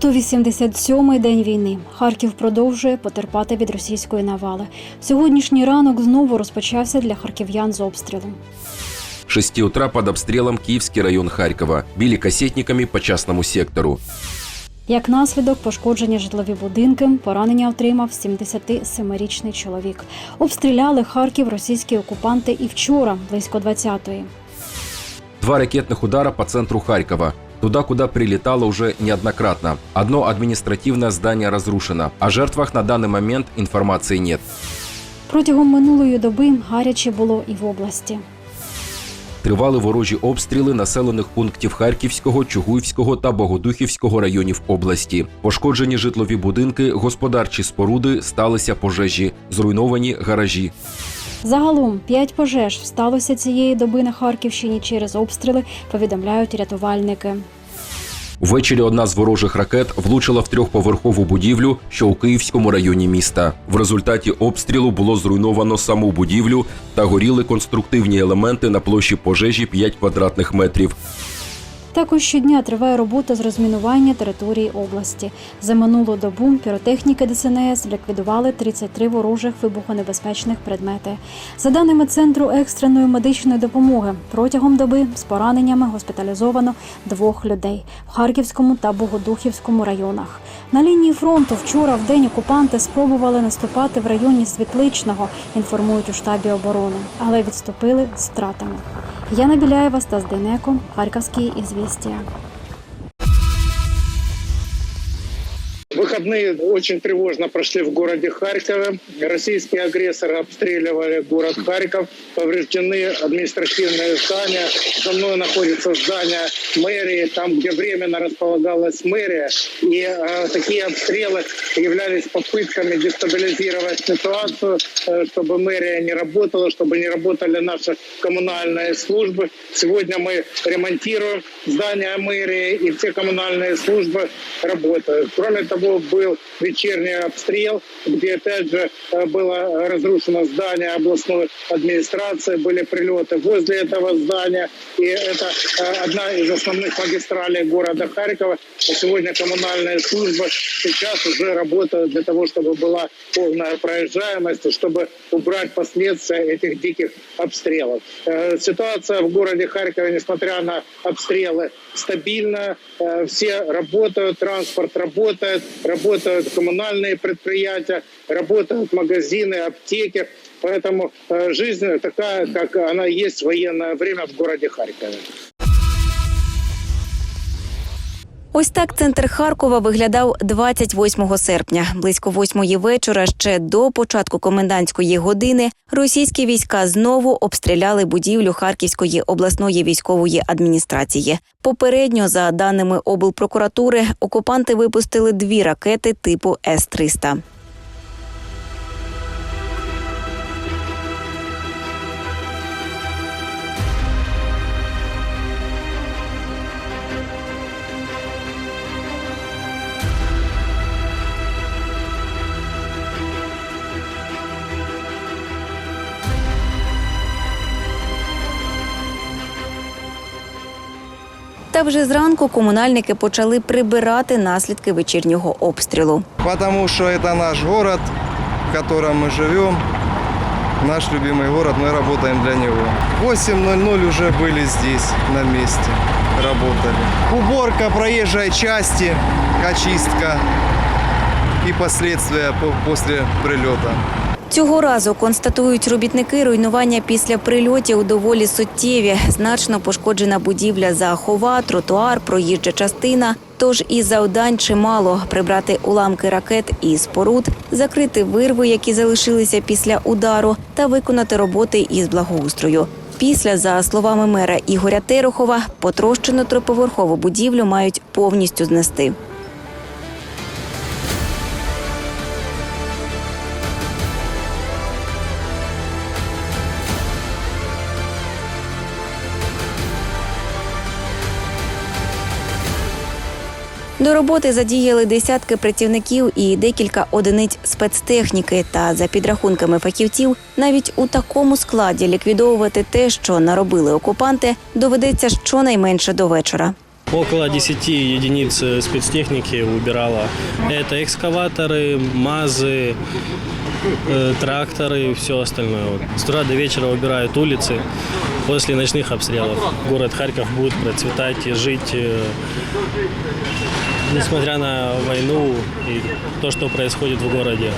187-й день війни. Харків продовжує потерпати від російської навали. Сьогоднішній ранок знову розпочався для харків'ян з обстрілом. 6 утра под обстрелом Киевский район Харькова. Били кассетниками по частному сектору. Як наслідок, пошкоджені житлові будинки, поранення отримав 77-річний чоловік. Обстріляли Харків російські окупанти і вчора, близько 20-ї. Два ракетных удара по центру Харькова. Туда, куда прилетало уже неоднократно. Одно административное здание разрушено. О жертвах на данный момент информации нет. Протягом минулої доби гаряче було і в області. Тривали ворожі обстріли населених пунктів Харківського, Чугуївського та Богодухівського районів області. Пошкоджені житлові будинки, господарчі споруди, сталися пожежі, зруйновані гаражі. Загалом п'ять пожеж сталося цієї доби на Харківщині через обстріли, повідомляють рятувальники. Ввечері одна з ворожих ракет влучила в трьохповерхову будівлю, що у Київському районі міста. В результаті обстрілу було зруйновано саму будівлю та горіли конструктивні елементи на площі пожежі 5 квадратних метрів. Також щодня триває робота з розмінування території області. За минулу добу піротехніки ДСНС ліквідували 33 ворожих вибухонебезпечних предмети. За даними центру екстреної медичної допомоги, протягом доби з пораненнями госпіталізовано двох людей в Харківському та Богодухівському районах. На лінії фронту вчора в день окупанти спробували наступати в районі Світличного, інформують у штабі оборони, але відступили з втратами. Яна Біляєва, Стас Денеко, Харківські ізвістія. Выходные очень тревожно прошли в городе Харькове. Российские агрессоры обстреливали город Харьков. Повреждены административные здания. За мной находится здание мэрии, там, где временно располагалась мэрия. И э, такие обстрелы являлись попытками дестабилизировать ситуацию, э, чтобы мэрия не работала, чтобы не работали наши коммунальные службы. Сегодня мы ремонтируем здание мэрии, и все коммунальные службы работают. Кроме того, был вечерний обстрел, где опять же э, было разрушено здание областной администрации, были прилеты возле этого здания. И это э, одна из основных магистралей города Харькова. И сегодня коммунальные службы сейчас уже работают для того, чтобы была полная проезжаемость, чтобы убрать последствия этих диких обстрелов. Э, Ситуация в городе Харькове, несмотря на обстрелы, стабильна. Э, Все работают, транспорт работает, работают коммунальные предприятия, работают магазины, аптеки. Поэтому э, жизнь такая, как она есть в военное время в городе Харькове. Ось так центр Харкова виглядав 28 серпня. Близько восьмої вечора, ще до початку комендантської години, російські війська знову обстріляли будівлю Харківської обласної військової адміністрації. Попередньо, за даними облпрокуратури, окупанти випустили дві ракети типу С-300. Та вже зранку комунальники почали прибирати наслідки вечірнього обстрілу. Потому что это наш город, в котором мы живем. Наш любимый город, мы работаем для него. В 8.00 уже были здесь, на месте, работали. Уборка проезжей части, очистка и последствия по- после прилета. Цього разу констатують робітники руйнування після прильотів доволі суттєві. Значно пошкоджена будівля захова, тротуар, проїжджа частина. Тож і завдань чимало прибрати уламки ракет і споруд, закрити вирви, які залишилися після удару, та виконати роботи із благоустрою. Після, за словами мера Ігоря Терехова, потрощену триповерхову будівлю мають повністю знести. До роботи задіяли десятки працівників і декілька одиниць спецтехніки. Та за підрахунками фахівців, навіть у такому складі ліквідовувати те, що наробили окупанти, доведеться щонайменше до вечора. Около 10 единиц э, спецтехники убирало. Это экскаваторы, МАЗы, э, Тракторы и все остальное. Вот. С утра до вечера убирают улицы. После ночных обстрелов город Харьков будет процветать и жить, э, несмотря на войну и то, что происходит в городе.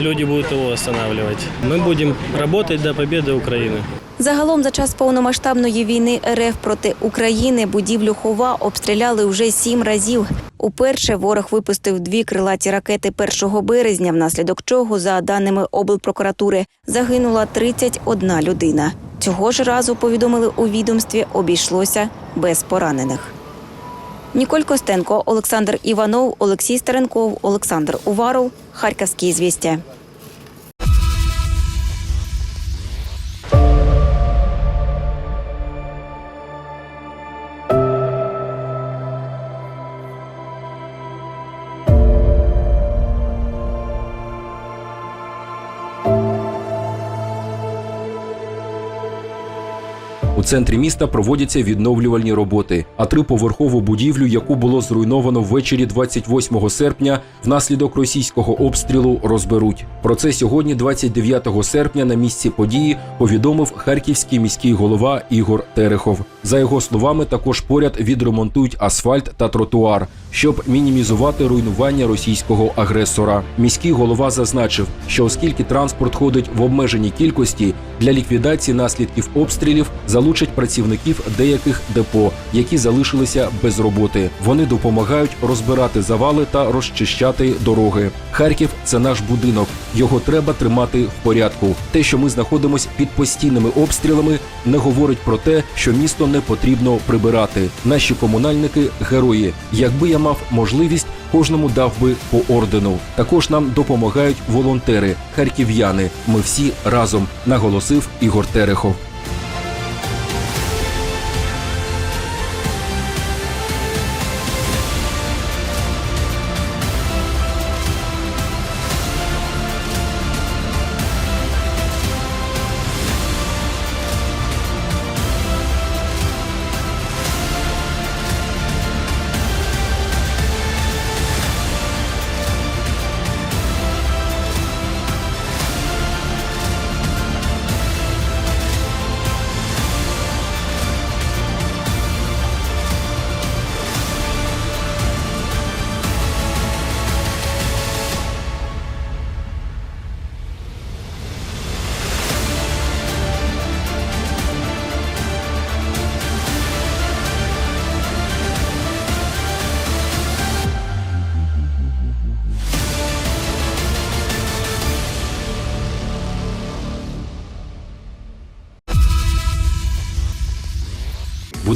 Люди будут его восстанавливать. Мы будем работать до победы Украины. Загалом за час повномасштабної війни РФ проти України будівлю Хова обстріляли вже сім разів. Уперше ворог випустив дві крилаті ракети 1 березня, внаслідок чого, за даними облпрокуратури, загинула 31 людина. Цього ж разу повідомили у відомстві, обійшлося без поранених. Ніколь Костенко, Олександр Іванов, Олексій Старенков, Олександр Уваров, Харківські звістя. Центрі міста проводяться відновлювальні роботи, а триповерхову будівлю, яку було зруйновано ввечері 28 серпня, внаслідок російського обстрілу розберуть. Про це сьогодні, 29 серпня, на місці події повідомив харківський міський голова Ігор Терехов. За його словами, також поряд відремонтують асфальт та тротуар, щоб мінімізувати руйнування російського агресора. Міський голова зазначив, що оскільки транспорт ходить в обмеженій кількості, для ліквідації наслідків обстрілів залучать працівників деяких депо, які залишилися без роботи. Вони допомагають розбирати завали та розчищати дороги. Харків це наш будинок. Його треба тримати в порядку. Те, що ми знаходимося під постійними обстрілами, не говорить про те, що місто не потрібно прибирати. Наші комунальники герої. Якби я мав можливість, кожному дав би по ордену. Також нам допомагають волонтери, харків'яни. Ми всі разом, наголосив Ігор Терехов.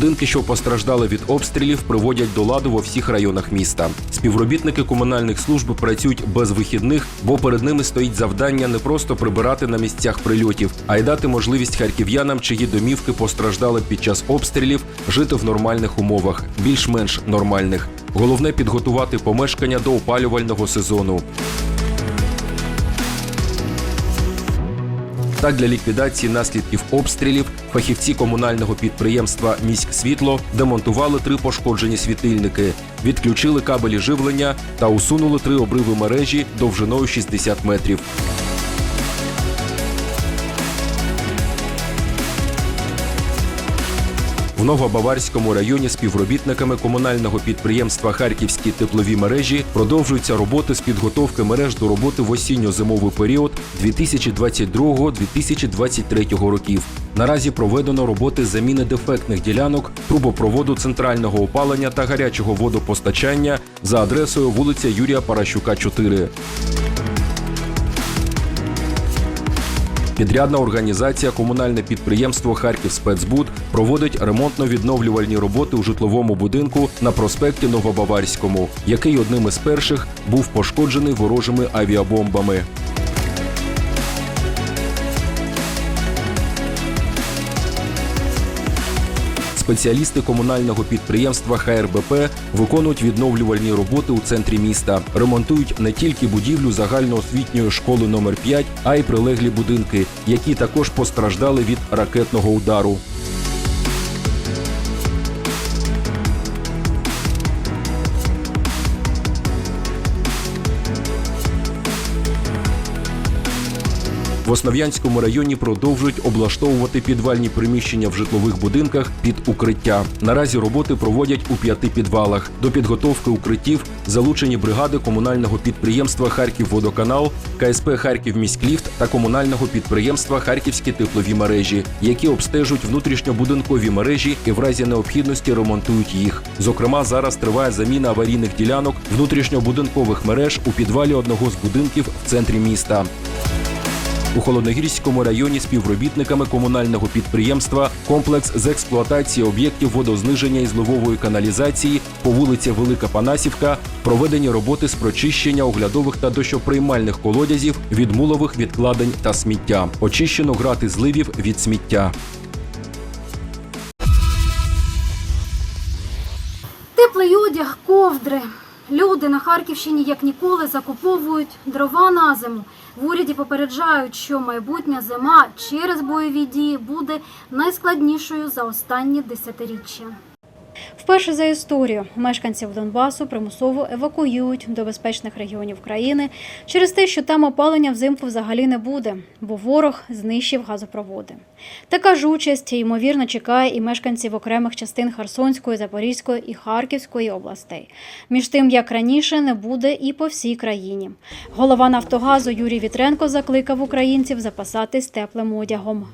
Будинки, що постраждали від обстрілів, приводять до ладу во всіх районах міста. Співробітники комунальних служб працюють без вихідних, бо перед ними стоїть завдання не просто прибирати на місцях прильотів, а й дати можливість харків'янам, чиї домівки постраждали під час обстрілів, жити в нормальних умовах, більш-менш нормальних. Головне підготувати помешкання до опалювального сезону. Так, для ліквідації наслідків обстрілів фахівці комунального підприємства Міськсвітло демонтували три пошкоджені світильники, відключили кабелі живлення та усунули три обриви мережі довжиною 60 метрів. В Новобаварському районі співробітниками комунального підприємства Харківські теплові мережі продовжуються роботи з підготовки мереж до роботи в осінньо-зимовий період 2022-2023 років. Наразі проведено роботи заміни дефектних ділянок трубопроводу центрального опалення та гарячого водопостачання за адресою вулиця Юрія Паращука, 4. Підрядна організація комунальне підприємство Харків Спецбуд проводить ремонтно-відновлювальні роботи у житловому будинку на проспекті Новобаварському, який одним із перших був пошкоджений ворожими авіабомбами. Спеціалісти комунального підприємства ХРБП виконують відновлювальні роботи у центрі міста, ремонтують не тільки будівлю загальноосвітньої школи номер 5 а й прилеглі будинки, які також постраждали від ракетного удару. Основ'янському районі продовжують облаштовувати підвальні приміщення в житлових будинках під укриття. Наразі роботи проводять у п'яти підвалах. До підготовки укриттів залучені бригади комунального підприємства Харківводоканал, КСП Харківміськліфт та комунального підприємства Харківські теплові мережі, які обстежують внутрішньобудинкові мережі і в разі необхідності ремонтують їх. Зокрема, зараз триває заміна аварійних ділянок внутрішньобудинкових мереж у підвалі одного з будинків в центрі міста. У холодногірському районі співробітниками комунального підприємства комплекс з експлуатації об'єктів водозниження і зливової каналізації по вулиці Велика Панасівка проведені роботи з прочищення оглядових та дощоприймальних колодязів від мулових відкладень та сміття. Очищено грати зливів від сміття. Теплий одяг, ковдри. Люди на Харківщині як ніколи закуповують дрова на зиму. В уряді попереджають, що майбутня зима через бойові дії буде найскладнішою за останні десятиріччя. Вперше за історію мешканців Донбасу примусово евакуюють до безпечних регіонів країни через те, що там опалення взимку взагалі не буде, бо ворог знищив газопроводи. Така ж участь ймовірно чекає і мешканців окремих частин Херсонської, Запорізької і Харківської областей. Між тим, як раніше, не буде і по всій країні. Голова Нафтогазу Юрій Вітренко закликав українців запасатись теплим одягом.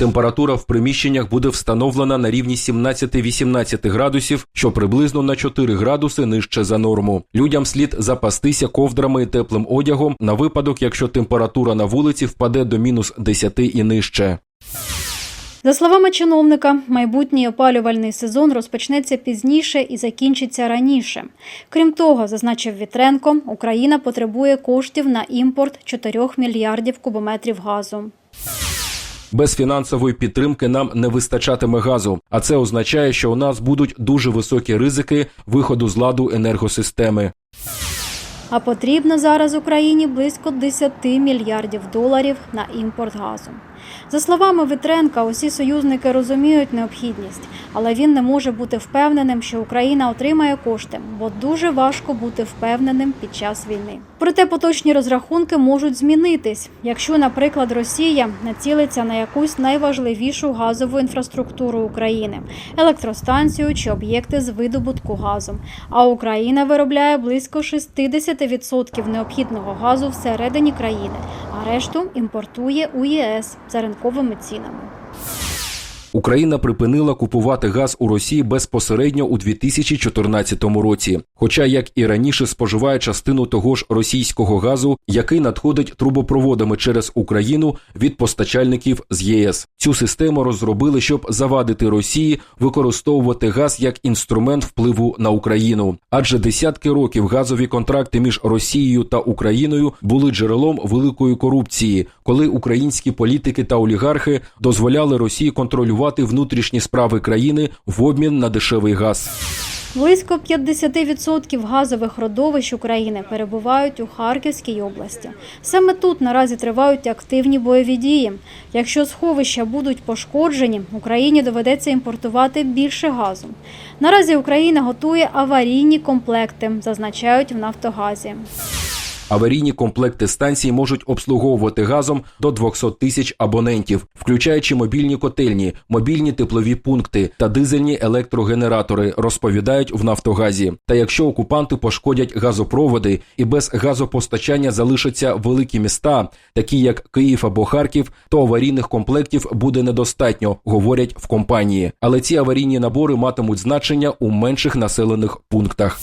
Температура в приміщеннях буде встановлена на рівні 17-18 градусів, що приблизно на 4 градуси нижче за норму. Людям слід запастися ковдрами і теплим одягом на випадок, якщо температура на вулиці впаде до мінус 10 і нижче. За словами чиновника, майбутній опалювальний сезон розпочнеться пізніше і закінчиться раніше. Крім того, зазначив Вітренко, Україна потребує коштів на імпорт 4 мільярдів кубометрів газу. Без фінансової підтримки нам не вистачатиме газу, а це означає, що у нас будуть дуже високі ризики виходу з ладу енергосистеми. А потрібно зараз Україні близько 10 мільярдів доларів на імпорт газу. За словами Вітренка, усі союзники розуміють необхідність, але він не може бути впевненим, що Україна отримає кошти, бо дуже важко бути впевненим під час війни. Проте поточні розрахунки можуть змінитись, якщо, наприклад, Росія націлиться на якусь найважливішу газову інфраструктуру України електростанцію чи об'єкти з видобутку газу. А Україна виробляє близько 60% необхідного газу всередині країни, а решту імпортує у ЄС за ринковими цінами. Україна припинила купувати газ у Росії безпосередньо у 2014 році. Хоча, як і раніше, споживає частину того ж російського газу, який надходить трубопроводами через Україну від постачальників з ЄС. Цю систему розробили, щоб завадити Росії використовувати газ як інструмент впливу на Україну. Адже десятки років газові контракти між Росією та Україною були джерелом великої корупції, коли українські політики та олігархи дозволяли Росії контролювати внутрішні справи країни в обмін на дешевий газ. Близько 50% газових родовищ України перебувають у Харківській області. Саме тут наразі тривають активні бойові дії. Якщо сховища будуть пошкоджені, Україні доведеться імпортувати більше газу. Наразі Україна готує аварійні комплекти, зазначають в Нафтогазі. Аварійні комплекти станцій можуть обслуговувати газом до 200 тисяч абонентів, включаючи мобільні котельні, мобільні теплові пункти та дизельні електрогенератори, розповідають в Нафтогазі. Та якщо окупанти пошкодять газопроводи і без газопостачання залишаться великі міста, такі як Київ або Харків, то аварійних комплектів буде недостатньо, говорять в компанії. Але ці аварійні набори матимуть значення у менших населених пунктах.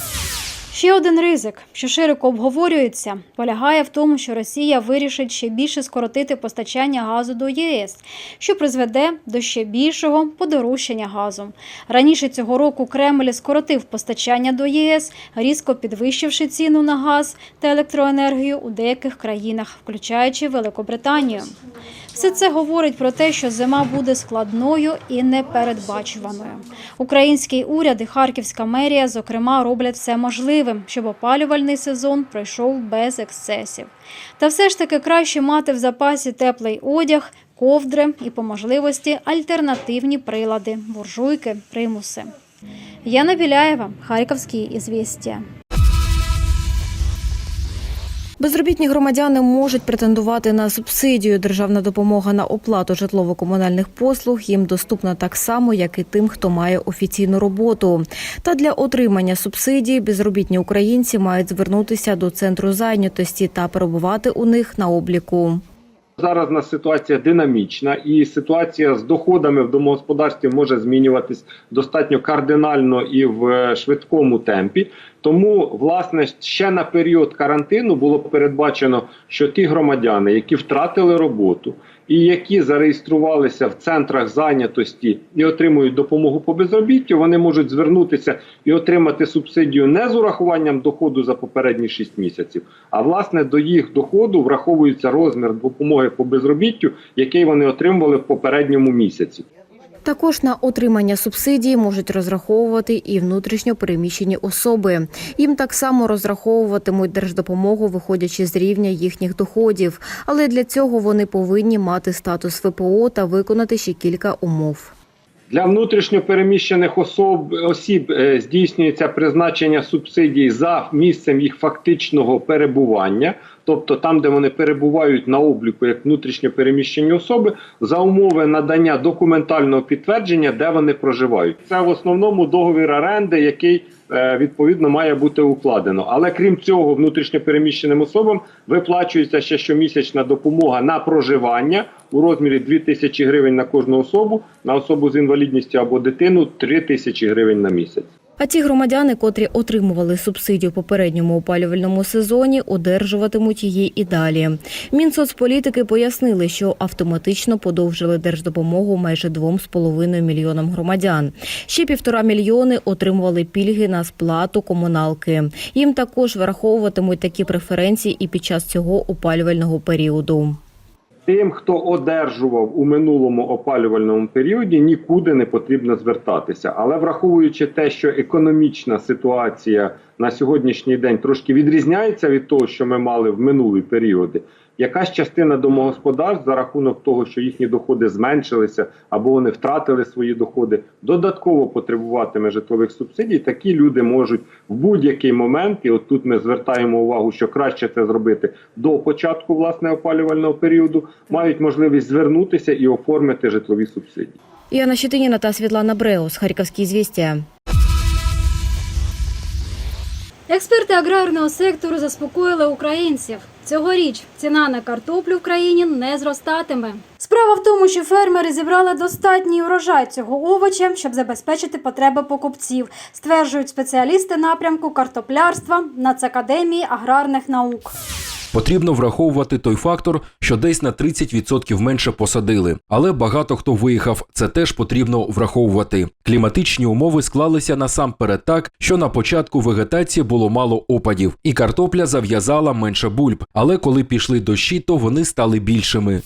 Ще один ризик, що широко обговорюється, полягає в тому, що Росія вирішить ще більше скоротити постачання газу до ЄС, що призведе до ще більшого подорожчання газу. Раніше цього року Кремль скоротив постачання до ЄС, різко підвищивши ціну на газ та електроенергію у деяких країнах, включаючи Великобританію. Все це говорить про те, що зима буде складною і непередбачуваною. Український уряд і Харківська мерія, зокрема, роблять все можливе, щоб опалювальний сезон пройшов без ексцесів. Та все ж таки краще мати в запасі теплий одяг, ковдри і по можливості альтернативні прилади, буржуйки, примуси. Яна Біляєва, Харківські ізвістія. Безробітні громадяни можуть претендувати на субсидію. Державна допомога на оплату житлово-комунальних послуг їм доступна так само, як і тим, хто має офіційну роботу. Та для отримання субсидії безробітні українці мають звернутися до центру зайнятості та перебувати у них на обліку. Зараз у нас ситуація динамічна, і ситуація з доходами в домогосподарстві може змінюватись достатньо кардинально і в е, швидкому темпі. Тому, власне, ще на період карантину було передбачено, що ті громадяни, які втратили роботу і які зареєструвалися в центрах зайнятості і отримують допомогу по безробіттю, вони можуть звернутися і отримати субсидію не з урахуванням доходу за попередні 6 місяців, а власне до їх доходу враховується розмір допомоги по безробіттю, який вони отримували в попередньому місяці. Також на отримання субсидії можуть розраховувати і внутрішньо переміщені особи. Їм так само розраховуватимуть держдопомогу, виходячи з рівня їхніх доходів. Але для цього вони повинні мати статус ВПО та виконати ще кілька умов. Для внутрішньо переміщених особ осіб е, здійснюється призначення субсидій за місцем їх фактичного перебування, тобто там, де вони перебувають на обліку як внутрішньо переміщені особи, за умови надання документального підтвердження, де вони проживають. Це в основному договір оренди, який відповідно має бути укладено. Але крім цього, внутрішньопереміщеним особам виплачується ще щомісячна допомога на проживання у розмірі 2 тисячі гривень на кожну особу, на особу з інвалідністю або дитину 3 тисячі гривень на місяць. А ті громадяни, котрі отримували субсидію попередньому опалювальному сезоні, одержуватимуть її і далі. Мінсоцполітики пояснили, що автоматично подовжили держдопомогу майже 2,5 мільйонам громадян. Ще півтора мільйони отримували пільги на сплату комуналки. Їм також враховуватимуть такі преференції і під час цього опалювального періоду. Тим, хто одержував у минулому опалювальному періоді, нікуди не потрібно звертатися. Але враховуючи те, що економічна ситуація на сьогоднішній день трошки відрізняється від того, що ми мали в минулі періоди, якась частина домогосподарств за рахунок того, що їхні доходи зменшилися або вони втратили свої доходи, додатково потребуватиме житлових субсидій. Такі люди можуть в будь-який момент, і от тут ми звертаємо увагу, що краще це зробити до початку власне опалювального періоду, мають можливість звернутися і оформити житлові субсидії. Яна Щетиніна та Світлана Бреус, Харківські звістя. Експерти аграрного сектору заспокоїли українців. Цьогоріч ціна на картоплю в країні не зростатиме. Справа в тому, що фермери зібрали достатній урожай цього овоча, щоб забезпечити потреби покупців, стверджують спеціалісти напрямку картоплярства Нацакадемії аграрних наук. Потрібно враховувати той фактор, що десь на 30% менше посадили, але багато хто виїхав. Це теж потрібно враховувати. Кліматичні умови склалися насамперед так, що на початку вегетації було мало опадів, і картопля зав'язала менше бульб. Але коли пішли дощі, то вони стали більшими.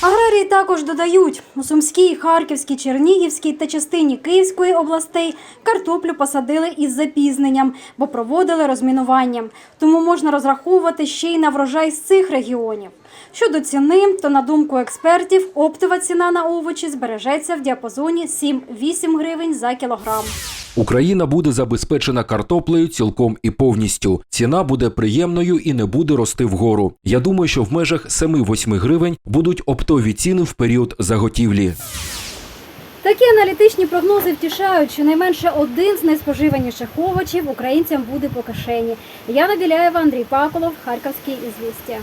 Аграрії також додають, у Сумській, Харківській, Чернігівській та частині Київської областей картоплю посадили із запізненням, бо проводили розмінування. Тому можна розраховувати ще й на врожай з цих регіонів. Щодо ціни, то на думку експертів, оптова ціна на овочі збережеться в діапазоні 7-8 гривень за кілограм. Україна буде забезпечена картоплею цілком і повністю. Ціна буде приємною і не буде рости вгору. Я думаю, що в межах 7-8 гривень будуть оптові ціни в період заготівлі. Такі аналітичні прогнози втішають, що найменше один з найспоживаніших овочів українцям буде по кишені. Яна Біляєва, Андрій Паколов, Харківські ізвістя.